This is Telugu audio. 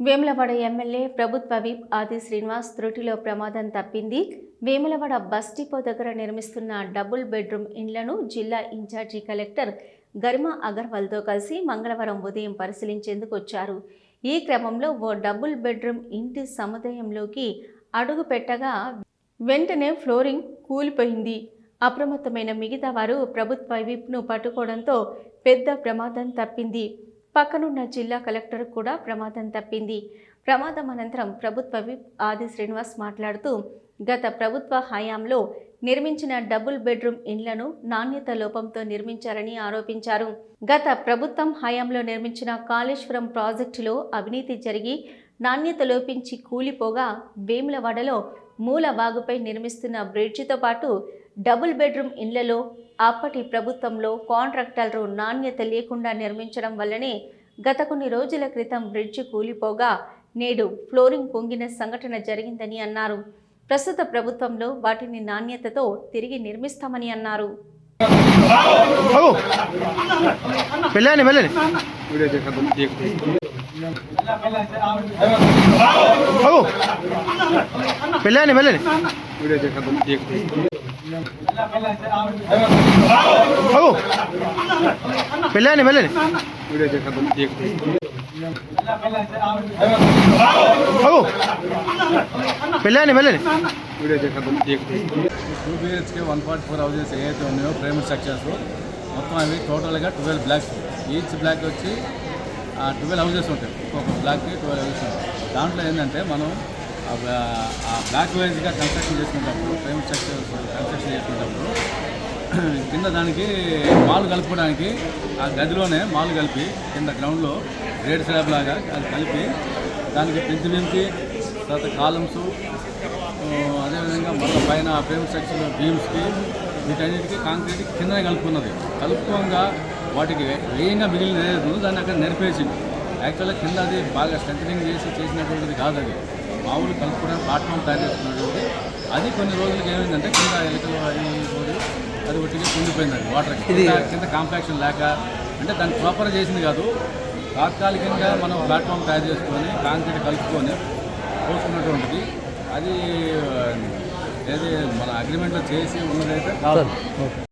వేములవాడ ఎమ్మెల్యే ప్రభుత్వ విప్ ఆది శ్రీనివాస్ త్రుటిలో ప్రమాదం తప్పింది. వేములవాడ బస్ డిపో దగ్గర నిర్మిస్తున్న డబుల్ బెడ్రూమ్ ఇండ్లను జిల్లా ఇన్ఛార్జి కలెక్టర్ గరిమా అగర్వాల్తో కలిసి మంగళవారం ఉదయం పరిశీలించేందుకు వచ్చారు. ఈ క్రమంలో ఓ డబుల్ బెడ్రూమ్ ఇంటి సముదాయంలోకి అడుగు పెట్టగా వెంటనే ఫ్లోరింగ్ కూలిపోయింది. అప్రమత్తమైన మిగతా వారు ప్రభుత్వ విప్ను పట్టుకోవడంతో పెద్ద ప్రమాదం తప్పింది. పక్కనున్న జిల్లా కలెక్టర్ కూడా ప్రమాదం తప్పింది. ప్రమాదం అనంతరం ప్రభుత్వ విప్ ఆది శ్రీనివాస్ మాట్లాడుతూ గత ప్రభుత్వ హయాంలో నిర్మించిన డబుల్ బెడ్రూమ్ ఇండ్లను నాణ్యత లోపంతో నిర్మించారని ఆరోపించారు. గత ప్రభుత్వం హయాంలో నిర్మించిన కాళేశ్వరం ప్రాజెక్టులో అవినీతి జరిగి నాణ్యత లోపించి కూలిపోగా వేములవాడలో మూల వాగుపై నిర్మిస్తున్న బ్రిడ్జితో పాటు డబుల్ బెడ్రూమ్ ఇండ్లలో అప్పటి ప్రభుత్వంలో కాంట్రాక్టర్లు నాణ్యత లేకుండా నిర్మించడం వల్లనే గత కొన్ని రోజుల క్రితం బ్రిడ్జి కూలిపోగా నేడు ఫ్లోరింగ్ పొంగిన సంఘటన జరిగిందని అన్నారు. ప్రస్తుత ప్రభుత్వంలో వాటిని నాణ్యతతో తిరిగి నిర్మిస్తామని అన్నారు. వెళ్ళండి వెళ్ళండి బాబు వెళ్ళండి వెళ్ళండి బాబు వెళ్ళండి వెళ్ళండి బాబు వెళ్ళండి వెళ్ళండి two BHK one forty four houses ఏవైతే ఉన్నాయో ప్రైమరీ స్ట్రక్చర్స్ మొత్తం అవి టోటల్గా ట్వెల్వ్ బ్లాక్స్ ఈచ్ బ్లాక్ వచ్చి twelve houses ఉంటాయి ఒక్కొక్క బ్లాక్కి ట్వెల్వ్ హౌసెస్ ఉంటాయి దాంట్లో ఏంటంటే మనం ఆ బ్లాక్ వైజ్గా కన్స్ట్రక్షన్ చేసుకునేటప్పుడు ఫ్రేమ్ స్ట్రక్చర్ కన్స్ట్రక్షన్ చేసుకునేటప్పుడు కింద దానికి మాలు కలుపుకోవడానికి ఆ గదిలోనే మాలు కలిపి కింద గ్రౌండ్లో గ్రేడ్ స్లాబ్ లాగా అది కలిపి దానికి పెంచి పెంచి తర్వాత కాలమ్స్ అదేవిధంగా మళ్ళీ పైన ఫ్రేమ్ స్ట్రక్చర్ బీమ్స్కి వీటన్నిటికీ కాంక్రీట్ కిందనే కలుపుకున్నది. కలుపుకోగా వాటికి వేయంగా మిగిలిన దాన్ని అక్కడ నెరిపేసింది. యాక్చువల్గా కింద అది బాగా స్ట్రెంథనింగ్ చేసి చేసినటువంటిది కాదు అది. మామూలు కలుపుకోవడానికి ప్లాట్ఫామ్ తయారు చేసుకున్నటువంటి అది కొన్ని రోజులకి ఏమైందంటే కింద ఎలుకలు అవి పోయి అది ఒట్టిగా కుండిపోయింది అది వాటర్ కింద కాంపాక్షన్ లేక అంటే దాన్ని ప్రాపర్ చేసింది కాదు. తాత్కాలికంగా మనం ప్లాట్ఫామ్ తయారు చేసుకొని కాంక్రీట్ కలుపుకొని పోసుకున్నటువంటిది. అది ఏది మన అగ్రిమెంట్లో చేసి ఉన్నదైతే కాదు.